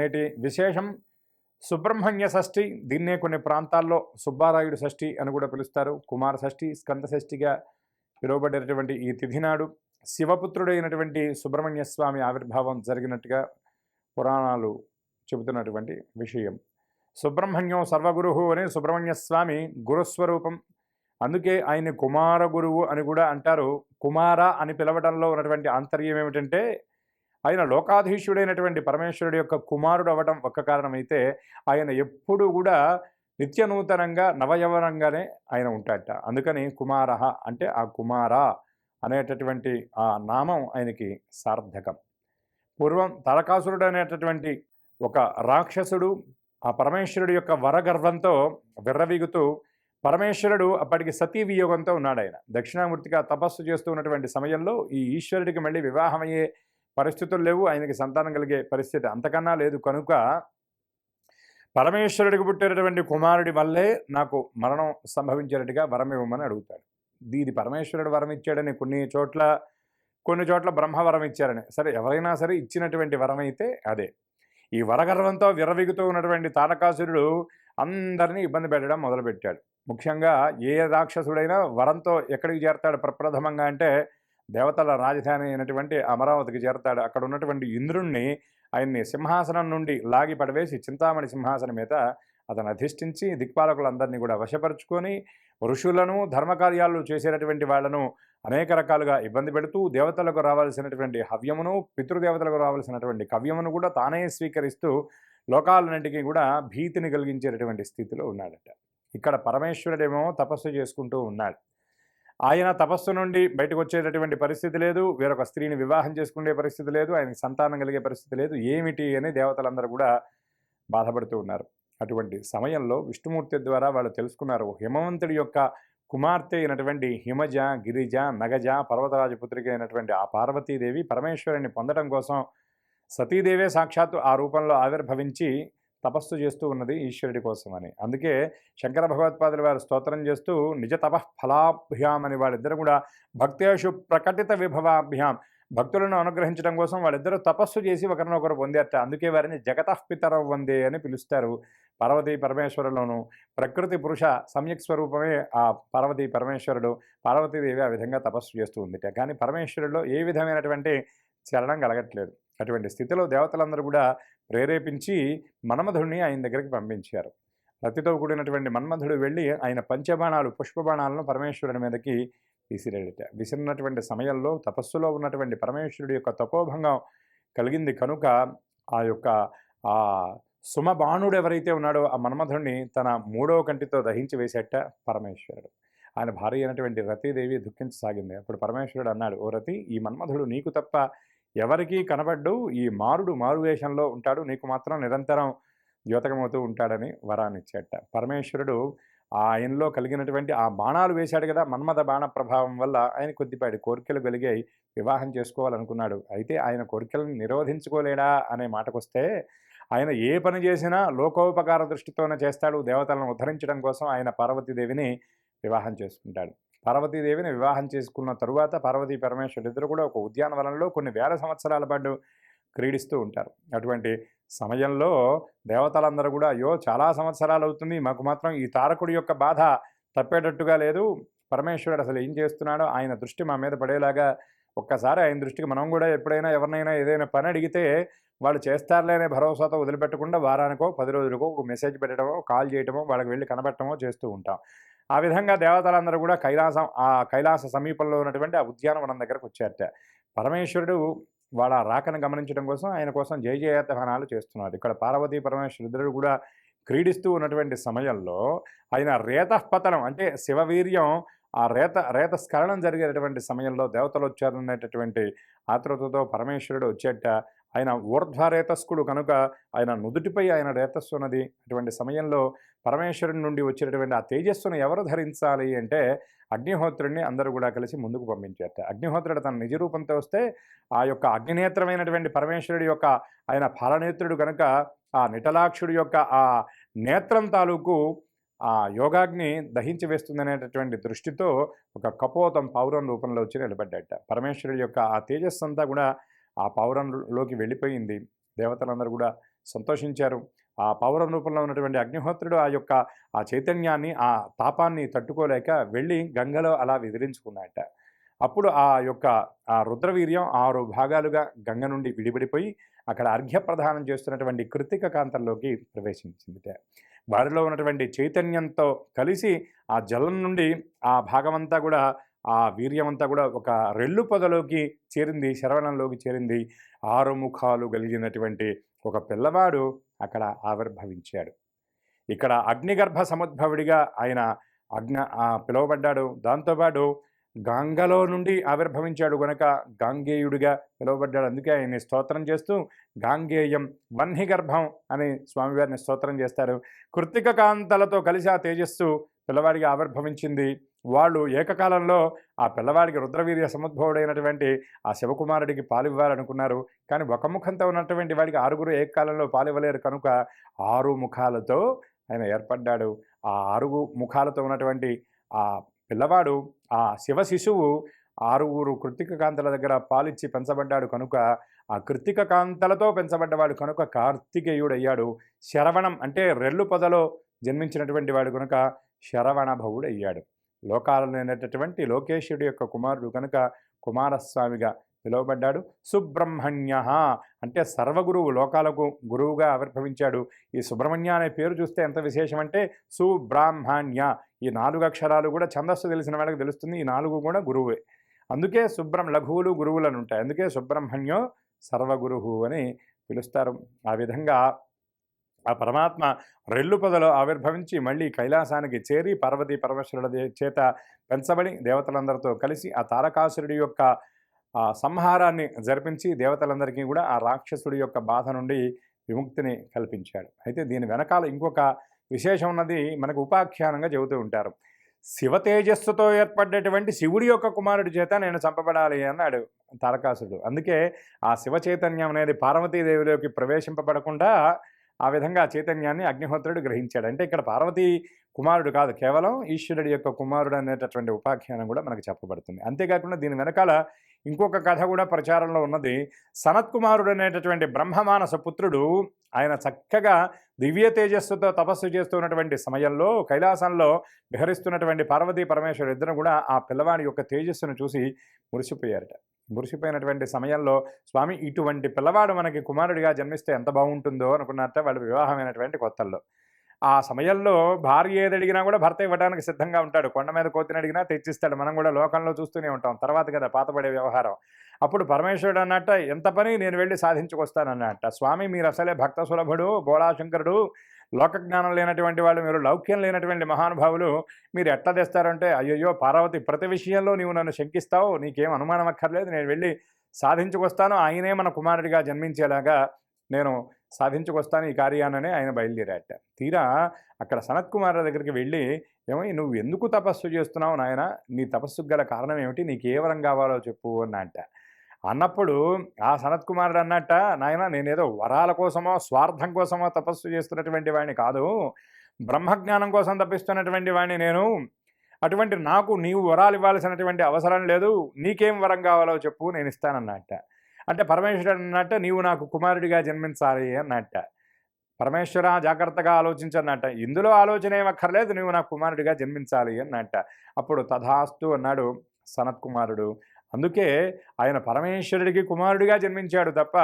నేటి విశేషం సుబ్రహ్మణ్య షష్ఠి. దీన్నే కొన్ని ప్రాంతాల్లో సుబ్బారాయుడు షష్ఠి అని కూడా పిలుస్తారు. కుమార షష్ఠి స్కంద షష్ఠిగా పిలువబడేటటువంటి ఈ తిథి నాడు శివపుత్రుడైనటువంటి సుబ్రహ్మణ్య స్వామి ఆవిర్భావం జరిగినట్టుగా పురాణాలు చెబుతున్నటువంటి విషయం. సుబ్రహ్మణ్యం సర్వగురువు అని సుబ్రహ్మణ్య స్వామి గురుస్వరూపం. అందుకే ఆయన కుమార గురువు అని కూడా అంటారు. కుమార అని పిలవడంలో ఉన్నటువంటి ఆంతర్యం ఏమిటంటే ఆయన లోకాధీశుడైనటువంటి పరమేశ్వరుడు యొక్క కుమారుడు అవ్వడం ఒక్క కారణమైతే ఆయన ఎప్పుడు కూడా నిత్యనూతనంగా నవయవనంగానే ఆయన ఉంటాడట. అందుకని కుమార అంటే ఆ కుమార అనేటటువంటి ఆ నామం ఆయనకి సార్థకం. పూర్వం తలకాసురుడు అనేటటువంటి ఒక రాక్షసుడు ఆ పరమేశ్వరుడు యొక్క వరగర్వంతో విర్రవీగుతూ పరమేశ్వరుడు అప్పటికి సతీ వియోగంతో ఉన్నాడు ఆయన దక్షిణామూర్తిగా తపస్సు చేస్తూ ఉన్నటువంటి సమయంలో ఈ ఈశ్వరుడికి మళ్ళీ వివాహమయ్యే పరిస్థితులు లేవు. ఆయనకి సంతానం కలిగే పరిస్థితి అంతకన్నా లేదు. కనుక పరమేశ్వరుడికి పుట్టినటువంటి కుమారుడి వల్లే నాకు మరణం సంభవించేటట్టుగా వరం ఇవ్వమని అడుగుతాడు. దీది పరమేశ్వరుడు వరం ఇచ్చాడని కొన్ని చోట్ల కొన్ని చోట్ల బ్రహ్మ వరం ఇచ్చారని. సరే ఎవరైనా సరే ఇచ్చినటువంటి వరం అయితే అదే. ఈ వరగర్వంతో విరవిగుతూ ఉన్నటువంటి తారకాసురుడు అందరినీ ఇబ్బంది పెట్టడం మొదలుపెట్టాడు. ముఖ్యంగా ఏ రాక్షసుడైనా వరంతో ఎక్కడికి చేరతాడు ప్రప్రథమంగా అంటే దేవతల రాజధాని అయినటువంటి అమరావతికి చేరతాడు. అక్కడ ఉన్నటువంటి ఇంద్రుణ్ణి ఆయన్ని సింహాసనం నుండి లాగి పడవేసి చింతామణి సింహాసనం మీద అతను అధిష్ఠించి దిక్పాలకులందరినీ కూడా వశపరుచుకొని ఋషులను ధర్మకార్యాలు చేసేటటువంటి వాళ్ళను అనేక రకాలుగా ఇబ్బంది పెడుతూ దేవతలకు రావాల్సినటువంటి హవ్యమును పితృదేవతలకు రావాల్సినటువంటి కవ్యమును కూడా తానే స్వీకరిస్తూ లోకాలన్నింటికీ కూడా భీతిని కలిగించేటటువంటి స్థితిలో ఉన్నాడట. ఇక్కడ పరమేశ్వరుడేమో తపస్సు చేసుకుంటూ ఉన్నాడు. ఆయన తపస్సు నుండి బయటకు వచ్చేటటువంటి పరిస్థితి లేదు. వేరొక స్త్రీని వివాహం చేసుకునే పరిస్థితి లేదు. ఆయనకి సంతానం కలిగే పరిస్థితి లేదు. ఏమిటి అని దేవతలందరూ కూడా బాధపడుతూ ఉన్నారు. అటువంటి సమయంలో విష్ణుమూర్తి ద్వారా వాళ్ళు తెలుసుకున్నారు. హిమవంతుడి యొక్క కుమార్తె అయినటువంటి హిమజ గిరిజ నగజ పర్వతరాజపుత్రిక అయినటువంటి ఆ పార్వతీదేవి పరమేశ్వరుని పొందడం కోసం సతీదేవే సాక్షాత్తు ఆ రూపంలో ఆవిర్భవించి తపస్సు చేస్తూ ఉన్నది ఈశ్వరుడి కోసం అని అందుకే శంకర భగవత్పాదులు వారు స్తోత్రం చేస్తూ నిజ తపః ఫలాభ్యాం అని వాళ్ళిద్దరు కూడా భక్తేషు ప్రకటిత విభవాభ్యాం. భక్తులను అనుగ్రహించడం కోసం వాళ్ళిద్దరూ తపస్సు చేసి ఒకరినొకరు పొందారట. అందుకే వారిని జగతఃపితరవ్ వందే అని పిలుస్తారు. పార్వతీ పరమేశ్వరులను ప్రకృతి పురుష సమ్యక్ స్వరూపమే ఆ పార్వతీ పరమేశ్వరుడు. పార్వతీదేవి ఆ విధంగా తపస్సు చేస్తూ ఉందిట. కానీ పరమేశ్వరుడిలో ఏ విధమైనటువంటి చలనం కలగట్లేదు. అటువంటి స్థితిలో దేవతలందరూ కూడా ప్రేరేపించి మన్మధుడిని ఆయన దగ్గరికి పంపించారు. రతితో కూడినటువంటి మన్మధుడు వెళ్ళి ఆయన పంచబాణాలు పుష్పబాణాలను పరమేశ్వరుని మీదకి విసిరేట విసిరినటువంటి సమయంలో తపస్సులో ఉన్నటువంటి పరమేశ్వరుడి యొక్క తపోభంగం కలిగింది కనుక ఆ యొక్క ఆ సుమబాణుడు ఎవరైతే ఉన్నాడో ఆ మన్మధుడిని తన మూడవ కంటితో దహించి వేసేట పరమేశ్వరుడు. ఆయన భార్య అయినటువంటి రతీదేవి దుఃఖించసాగింది. అప్పుడు పరమేశ్వరుడు అన్నాడు ఓ రతి ఈ మన్మధుడు నీకు తప్ప ఎవరికీ కనబడ్డు ఈ మారుడు మారువేషంలో ఉంటాడు. నీకు మాత్రం నిరంతరం ద్యోతకమవుతూ ఉంటాడని వరాన్నిచ్చేట. పరమేశ్వరుడు ఆయనలో కలిగినటువంటి ఆ బాణాలు వేశాడు కదా మన్మథ బాణ ప్రభావం వల్ల ఆయన కొద్దిపాటి కోరికలు కలిగాయి. వివాహం చేసుకోవాలనుకున్నాడు. అయితే ఆయన కోరికలను నిరోధించుకోలేడా అనే మాటకొస్తే ఆయన ఏ పని చేసినా లోకోపకార దృష్టితోనే చేస్తాడు. దేవతలను ఉద్ధరించడం కోసం ఆయన పార్వతీదేవిని వివాహం చేసుకుంటాడు. పార్వతీదేవిని వివాహం చేసుకున్న తరువాత పార్వతీ పరమేశ్వరుడు ఇద్దరు కూడా ఒక ఉద్యానవనంలో కొన్ని వేల సంవత్సరాల పాటు క్రీడిస్తూ ఉంటారు. అటువంటి సమయంలో దేవతలందరూ కూడా అయ్యో చాలా సంవత్సరాలు అవుతుంది మాకు మాత్రం ఈ తారకుడి యొక్క బాధ తప్పేటట్టుగా లేదు. పరమేశ్వరుడు అసలు ఏం చేస్తున్నాడో ఆయన దృష్టి మా మీద పడేలాగా ఒక్కసారి ఆయన దృష్టికి మనం కూడా ఎప్పుడైనా ఎవరినైనా ఏదైనా పని అడిగితే వాళ్ళు చేస్తారులే అనే భరోసాతో వదిలిపెట్టకుండా వారానికో పది రోజులకో ఒక మెసేజ్ పెట్టడమో కాల్ చేయడమో వాళ్ళకి వెళ్ళి కనబెట్టమో చేస్తూ ఉంటాం. ఆ విధంగా దేవతలందరూ కూడా కైలాసం ఆ కైలాస సమీపంలో ఉన్నటువంటి ఆ ఉద్యానవనం దగ్గరకు వచ్చారట. పరమేశ్వరుడు వాళ్ళ రాకను గమనించడం కోసం ఆయన కోసం జయ జయతహనాలు చేస్తున్నారు ఇక్కడ పార్వతీ పరమేశ్వరుడు కూడా క్రీడిస్తూ ఉన్నటువంటి సమయంలో ఆయన రేతపతనం అంటే శివవీర్యం ఆ రేత రేత స్ఖలనం జరిగేటటువంటి సమయంలో దేవతలు వచ్చారనేటటువంటి ఆతృతతో పరమేశ్వరుడు వచ్చేట ఆయన ఊర్ధ్వరేతస్కుడు కనుక ఆయన నుదుటిపై ఆయన రేతస్సు ఉన్నది అటువంటి సమయంలో పరమేశ్వరుడి నుండి వచ్చేటటువంటి ఆ తేజస్సును ఎవరు ధరించాలి అంటే అగ్నిహోత్రుడిని అందరూ కూడా కలిసి ముందుకు పంపించారట అగ్నిహోత్రుడు తన నిజ రూపంతో వస్తే ఆ యొక్క అగ్నినేత్రమైనటువంటి పరమేశ్వరుడి యొక్క ఆయన ఫలనేత్రుడు కనుక ఆ నిటలాక్షుడి యొక్క ఆ నేత్రం తాలూకు ఆ యోగాగ్ని దహించి వేస్తుందనేటటువంటి దృష్టితో ఒక కపోతం పౌరం రూపంలో వచ్చి నిలబడ్డట. పరమేశ్వరుడి యొక్క ఆ తేజస్సు అంతా కూడా ఆ పావురంలోకి వెళ్ళిపోయింది. దేవతలందరూ కూడా సంతోషించారు. ఆ పావురం రూపంలో ఉన్నటువంటి అగ్నిహోత్రుడు ఆ యొక్క ఆ చైతన్యాన్ని ఆ తాపాన్ని తట్టుకోలేక వెళ్ళి గంగలో అలా విదిలించుకున్నట్ట అప్పుడు ఆ యొక్క ఆ రుద్రవీర్యం ఆరు భాగాలుగా గంగ నుండి విడిపడిపోయి అక్కడ అర్ఘ్యప్రదానం చేస్తున్నటువంటి కృతిక కాంతంలోకి ప్రవేశించిందిట. వారిలో ఉన్నటువంటి చైతన్యంతో కలిసి ఆ జలం నుండి ఆ భాగమంతా కూడా ఆ వీర్యమంతా కూడా ఒక రెల్లు పొదలోకి చేరింది శరవణంలోకి చేరింది. ఆరు ముఖాలు కలిగినటువంటి ఒక పిల్లవాడు అక్కడ ఆవిర్భవించాడు. ఇక్కడ అగ్నిగర్భ సముద్భవుడిగా ఆయన అగ్న పిలువబడ్డాడు. దాంతోపాటు గంగలో నుండి ఆవిర్భవించాడు గనక గాంగేయుడిగా పిలువబడ్డాడు. అందుకే ఆయన్ని స్తోత్రం చేస్తూ గాంగేయం వన్హి గర్భం అని స్వామివారిని స్తోత్రం చేస్తారు. కృత్తిక కాంతలతో కలిసి ఆ తేజస్సు పిల్లవాడిగా ఆవిర్భవించింది. వాళ్ళు ఏకకాలంలో ఆ పిల్లవాడికి రుద్రవీర్య సముద్భవుడైనటువంటి ఆ శివకుమారుడికి పాలివ్వాలనుకున్నారు. కానీ ఒక ముఖంతో ఉన్నటువంటి వాడికి ఆరుగురు ఏకకాలంలో పాలివ్వలేరు కనుక ఆరు ముఖాలతో ఆయన ఏర్పడ్డాడు. ఆ ఆరుగు ముఖాలతో ఉన్నటువంటి ఆ పిల్లవాడు ఆ శివ శిశువు ఆరుగురు కృత్తిక కాంతల దగ్గర పాలిచ్చి పెంచబడ్డాడు కనుక ఆ కృత్తిక కాంతలతో పెంచబడ్డవాడు కనుక కార్తికేయుడయ్యాడు. శరవణం అంటే రెల్లు పొదలో జన్మించినటువంటి వాడు కనుక శరవణ భవుడయ్యాడు లోకాలనైనటువంటి లోకేశుడి యొక్క కుమారుడు కనుక కుమారస్వామిగా పిలువబడ్డాడు. సుబ్రహ్మణ్య అంటే సర్వగురువు లోకాలకు గురువుగా ఆవిర్భవించాడు. ఈ సుబ్రహ్మణ్య అనే పేరు చూస్తే ఎంత విశేషం అంటే సుబ్రాహ్మణ్య. ఈ నాలుగు అక్షరాలు కూడా ఛందస్సు తెలిసిన వాళ్ళకి తెలుస్తుంది. ఈ నాలుగు కూడా గురువే. అందుకే సుబ్రహ్మ లఘువులు గురువులను ఉంటాయి అందుకే సుబ్రహ్మణ్యో సర్వగురువు అని పిలుస్తారు. ఆ విధంగా ఆ పరమాత్మ రెల్లు పొదలో ఆవిర్భవించి మళ్ళీ కైలాసానికి చేరి పార్వతీ పరమేశ్వరుల చేత పెంచబడి దేవతలందరితో కలిసి ఆ తారకాసురుడి యొక్క ఆ సంహారాన్ని జరిపించి దేవతలందరికీ కూడా ఆ రాక్షసుడి యొక్క బాధ నుండి విముక్తిని కల్పించాడు. అయితే దీని వెనకాల ఇంకొక విశేషం ఉన్నది మనకు ఉపాఖ్యానంగా చెబుతూ ఉంటారు. శివ తేజస్సుతో ఏర్పడ్డటువంటి శివుడి యొక్క కుమారుడి చేత నేను చంపబడాలి అన్నాడు తారకాసుడు అందుకే ఆ శివ చైతన్యం అనేది పార్వతీదేవిలోకి ప్రవేశింపబడకుండా ఆ విధంగా చైతన్యాన్ని అగ్నిహోత్రుడు గ్రహించాడు. అంటే ఇక్కడ పార్వతీ కుమారుడు కాదు కేవలం ఈశ్వరుడి యొక్క కుమారుడు అనేటటువంటి ఉపాఖ్యానం కూడా మనకు చెప్పబడుతుంది. అంతేకాకుండా దీని వెనకాల ఇంకొక కథ కూడా ప్రచారంలో ఉన్నది. సనత్కుమారుడు అనేటటువంటి బ్రహ్మమానస పుత్రుడు ఆయన చక్కగా దివ్య తేజస్సుతో తపస్సు చేస్తున్నటువంటి సమయంలో కైలాసంలో విహరిస్తున్నటువంటి పార్వతీ పరమేశ్వరు ఇద్దరు కూడా ఆ పిల్లవాడి యొక్క తేజస్సును చూసి మురిసిపోయారట. మురిసిపోయినటువంటి సమయంలో స్వామి ఇటువంటి పిల్లవాడు మనకి కుమారుడిగా జన్మిస్తే ఎంత బాగుంటుందో అనుకున్నట్టే వాళ్ళు వివాహమైనటువంటి కొత్తల్లో. ఆ సమయంలో భార్య ఏది అడిగినా కూడా భర్త ఇవ్వడానికి సిద్ధంగా ఉంటాడు. కొండ మీద కోతిని అడిగినా తెచ్చిస్తాడు. మనం కూడా లోకంలో చూస్తూనే ఉంటాం. తర్వాత కదా పాతపడే వ్యవహారం. అప్పుడు పరమేశ్వరుడు అన్నట్ట ఎంత పని నేను వెళ్ళి సాధించుకొస్తానన్నట్ట. స్వామి మీరు అసలే భక్త సులభుడు బోళాశంకరుడు లోక జ్ఞానం లేనటువంటి వాళ్ళు మీరు లౌక్యం లేనటువంటి మహానుభావులు మీరు ఎట్లా తెస్తారంటే అయ్యయ్యో పార్వతి ప్రతి విషయంలో నీవు నన్ను శంకిస్తావు నీకేం అనుమానం అక్కర్లేదు నేను వెళ్ళి సాధించుకొస్తాను ఆయనే మన కుమారుడిగా జన్మించేలాగా నేను సాధించుకొస్తాను ఈ కార్యాననే ఆయన బయలుదేరాట తీరా అక్కడ సనత్ కుమార్ దగ్గరికి వెళ్ళి ఏమో నువ్వు ఎందుకు తపస్సు చేస్తున్నావు నాయన? నీ తపస్సుకు గల కారణం ఏమిటి? నీకు ఏ వరం కావాలో చెప్పు అన్నట్ట అన్నప్పుడు ఆ సనత్ కుమారుడు అన్నట్ట నాయన నేనేదో వరాల కోసమో స్వార్థం కోసమో తపస్సు చేస్తున్నటువంటి వాడిని కాదు. బ్రహ్మజ్ఞానం కోసం తప్పిస్తున్నటువంటి వాడిని నేను. అటువంటి నాకు నీవు వరాలు ఇవ్వాల్సినటువంటి అవసరం లేదు. నీకేం వరం కావాలో చెప్పు నేను ఇస్తానన్నట్ట. అంటే పరమేశ్వరుడు అన్నట్ట నీవు నాకు కుమారుడిగా జన్మించాలి అన్నట్ట. పరమేశ్వర జాగ్రత్తగా ఆలోచించన్నట్ట. ఇందులో ఆలోచన ఏమక్కర్లేదు నువ్వు నాకు కుమారుడిగా జన్మించాలి అన్నట్ట. అప్పుడు తథాస్తు అన్నాడు సనత్ కుమారుడు. అందుకే ఆయన పరమేశ్వరుడికి కుమారుడిగా జన్మించాడు తప్ప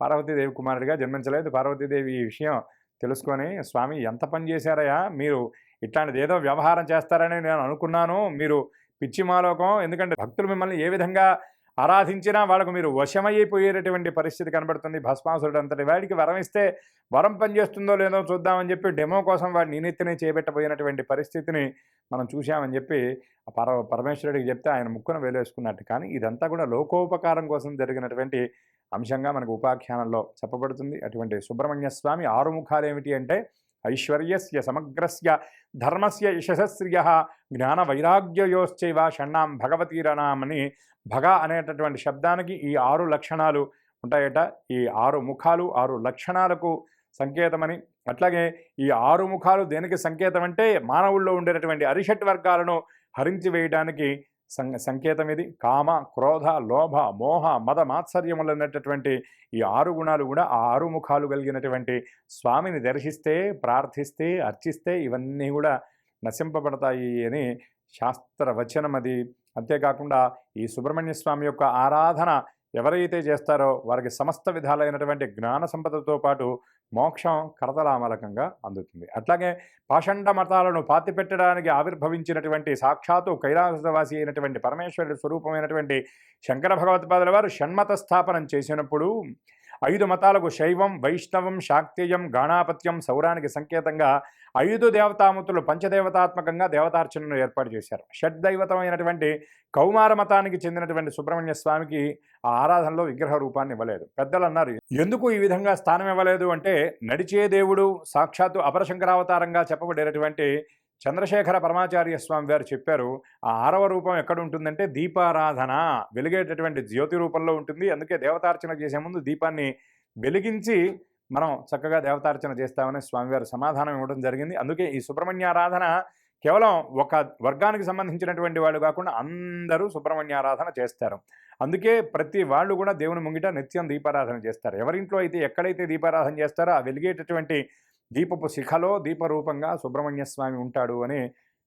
పార్వతీదేవి కుమారుడిగా జన్మించలేదు. పార్వతీదేవి ఈ విషయం తెలుసుకొని స్వామి ఎంత పని చేశారయ్యా? మీరు ఇట్లాంటిది ఏదో వ్యవహారం చేస్తారని నేను అనుకున్నాను. మీరు పిచ్చి మాలోకం. ఎందుకంటే భక్తులు మిమ్మల్ని ఏ విధంగా ఆరాధించినా వాళ్ళకు మీరు వశమయ్యిపోయేటటువంటి పరిస్థితి కనబడుతుంది. భస్మాసురుడు అంతటి వాడికి వరం ఇస్తే వరం పనిచేస్తుందో లేదో చూద్దామని చెప్పి డెమో కోసం వాడిని నీనెత్తినే చేపెట్టబోయినటువంటి పరిస్థితిని మనం చూశామని చెప్పి పర పరమేశ్వరుడికి చెప్తే ఆయన ముక్కున వేలేసుకున్నట్టు. కానీ ఇదంతా కూడా లోకోపకారం కోసం జరిగినటువంటి అంశంగా మనకు ఉపాఖ్యానంలో చెప్పబడుతుంది. అటువంటి సుబ్రహ్మణ్య స్వామి ఆరు ముఖాలు ఏమిటి అంటే ఐశ్వర్యస్య సమగ్రస్య ధర్మస్య యశస్శ్రియ జ్ఞాన వైరాగ్యయోశ్చైవ షణ్ణాం భగవతీరణామని భగ అనేటటువంటి శబ్దానికి ఈ ఆరు లక్షణాలు ఉంటాయట. ఈ ఆరు ముఖాలు ఆరు లక్షణాలకు సంకేతమని. అట్లాగే ఈ ఆరు ముఖాలు దేనికి సంకేతం అంటే మానవుల్లో ఉండేటటువంటి అరిషట్ వర్గాలను హరించి వేయడానికి సంకేతం ఇది కామ క్రోధ లోభ మోహ మద మాత్సర్యములు అన్నటువంటి ఈ ఆరు గుణాలు కూడా ఆ ఆరు ముఖాలు కలిగినటువంటి స్వామిని దర్శిస్తే ప్రార్థిస్తే అర్చిస్తే ఇవన్నీ కూడా నశింపబడతాయి అని శాస్త్రవచనం అది అంతేకాకుండా ఈ సుబ్రహ్మణ్య స్వామి యొక్క ఆరాధన ఎవరైతే చేస్తారో వారికి సమస్త విధాలైనటువంటి జ్ఞాన సంపదతో పాటు మోక్షం కరతలామలకంగా అందుతుంది. అట్లాగే పాషండ మతాలను పాతిపెట్టడానికి ఆవిర్భవించినటువంటి సాక్షాత్తు కైలాసవాసి అయినటువంటి పరమేశ్వరుడి స్వరూపమైనటువంటి శంకర భగవత్పాదుల వారు షణ్మత స్థాపనం చేసినప్పుడు ఐదు మతాలకు శైవం వైష్ణవం శాక్తేయం గాణాపత్యం సౌరానికి సంకేతంగా ఐదు దేవతామూర్తులు పంచదేవతాత్మకంగా దేవతార్చనను ఏర్పాటు చేశారు. షడ్దైవతమైనటువంటి కౌమార మతానికి చెందినటువంటి సుబ్రహ్మణ్య స్వామికి ఆ ఆరాధనలో విగ్రహ రూపాన్ని ఇవ్వలేదు. పెద్దలు అన్నారు ఎందుకు ఈ విధంగా స్థానం ఇవ్వలేదు? అంటే నడిచే దేవుడు సాక్షాత్తు అపరశంకరావతారంగా చెప్పబడేటటువంటి చంద్రశేఖర పరమాచార్య స్వామి వారు చెప్పారు ఆ ఆరవ రూపం ఎక్కడ ఉంటుందంటే దీపారాధన. వెలిగేటటువంటి జ్యోతి రూపంలో ఉంటుంది. అందుకే దేవతార్చన చేసే ముందు దీపాన్ని వెలిగించి మనం చక్కగా దేవతార్చన చేస్తామని స్వామివారు సమాధానం ఇవ్వడం జరిగింది. అందుకే ఈ సుబ్రహ్మణ్యారాధన కేవలం ఒక వర్గానికి సంబంధించినటువంటి వాళ్ళు కాకుండా అందరూ సుబ్రహ్మణ్యారాధన చేస్తారు. అందుకే ప్రతి వాళ్ళు కూడా దేవుని ముంగిట నిత్యం దీపారాధన చేస్తారు. ఎవరింట్లో అయితే ఎక్కడైతే దీపారాధన చేస్తారో ఆ వెలిగేటటువంటి దీపపు శిఖలో దీపరూపంగా సుబ్రహ్మణ్య స్వామి ఉంటాడు అని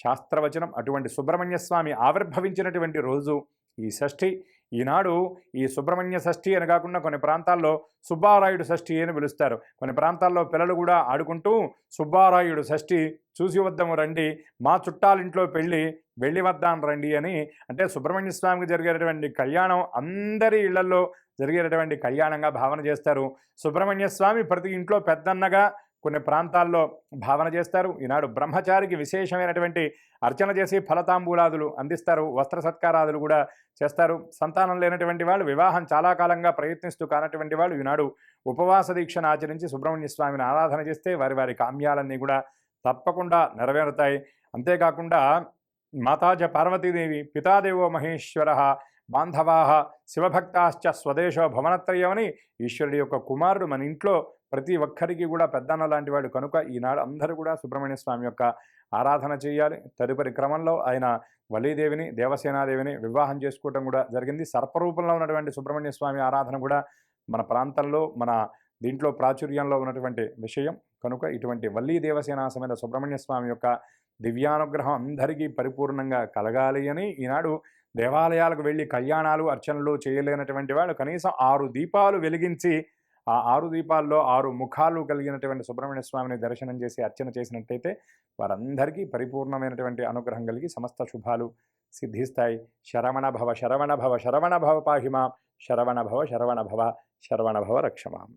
శాస్త్రవచనం. అటువంటి సుబ్రహ్మణ్య స్వామి ఆవిర్భవించినటువంటి రోజు ఈ షష్ఠి. ఈనాడు ఈ సుబ్రహ్మణ్య షష్ఠి అని కాకుండా కొన్ని ప్రాంతాల్లో సుబ్బారాయుడు షష్ఠి అని పిలుస్తారు. కొన్ని ప్రాంతాల్లో పిల్లలు కూడా ఆడుకుంటూ సుబ్బారాయుడు షష్ఠి చూసి వద్దాము రండి మా చుట్టాలింట్లో పెళ్ళి వెళ్ళి వద్దాం రండి అని. అంటే సుబ్రహ్మణ్య స్వామికి జరిగేటటువంటి కళ్యాణం అందరి ఇళ్ళలో జరిగేటటువంటి కళ్యాణంగా భావన చేస్తారు. సుబ్రహ్మణ్య స్వామి ప్రతి ఇంట్లో పెద్దన్నగా కొన్ని ప్రాంతాల్లో భావన చేస్తారు. ఈనాడు బ్రహ్మచారికి విశేషమైనటువంటి అర్చన చేసి ఫలతాంబూలాదులు అందిస్తారు. వస్త్ర సత్కారాదులు కూడా చేస్తారు. సంతానం లేనటువంటి వాళ్ళు వివాహం చాలా కాలంగా ప్రయత్నిస్తూ కానటువంటి వాళ్ళు ఈనాడు ఉపవాస దీక్షను ఆచరించి సుబ్రహ్మణ్య స్వామిని ఆరాధన చేస్తే వారి వారి కామ్యాలన్నీ కూడా తప్పకుండా నెరవేరుతాయి. అంతేకాకుండా మాతాజ పార్వతీదేవి పితాదేవో మహేశ్వర బాంధవాహ శివభక్తాశ్చ స్వదేశో భవనత్రయమని ఈశ్వరుడి యొక్క కుమారుడు మన ఇంట్లో ప్రతి ఒక్కరికి కూడా పెద్దన్న లాంటి వాడు కనుక ఈనాడు అందరూ కూడా సుబ్రహ్మణ్య స్వామి యొక్క ఆరాధన చేయాలి. తదుపరి క్రమంలో ఆయన వలీదేవిని దేవసేనాదేవిని వివాహం చేసుకోవడం కూడా జరిగింది. సర్పరూపంలో ఉన్నటువంటి సుబ్రహ్మణ్య స్వామి ఆరాధన కూడా మన ప్రాంతంలో మన దీంట్లో ప్రాచుర్యంలో ఉన్నటువంటి విషయం. కనుక ఇటువంటి వల్లీ దేవసేనాసమైన సుబ్రహ్మణ్య స్వామి యొక్క దివ్యానుగ్రహం అందరికీ పరిపూర్ణంగా కలగాలి అని ఈనాడు దేవాలయాలకు వెళ్ళి కళ్యాణాలు అర్చనలు చేయలేనటువంటి వాళ్ళు కనీసం ఆరు దీపాలు వెలిగించి ఆ ఆరు దీపాల్లో ఆరు ముఖాలు కలిగినటువంటి సుబ్రహ్మణ్య స్వామిని దర్శనం చేసి అర్చన చేసినట్టయితే వారందరికీ పరిపూర్ణమైనటువంటి అనుగ్రహం కలిగి సమస్త శుభాలు సిద్ధిస్తాయి. శరవణ భవ శరవణ భవ శరవణ భవ పాహిమా శరవణ భవ శరవణ భవ శరవణ భవ రక్షమాం.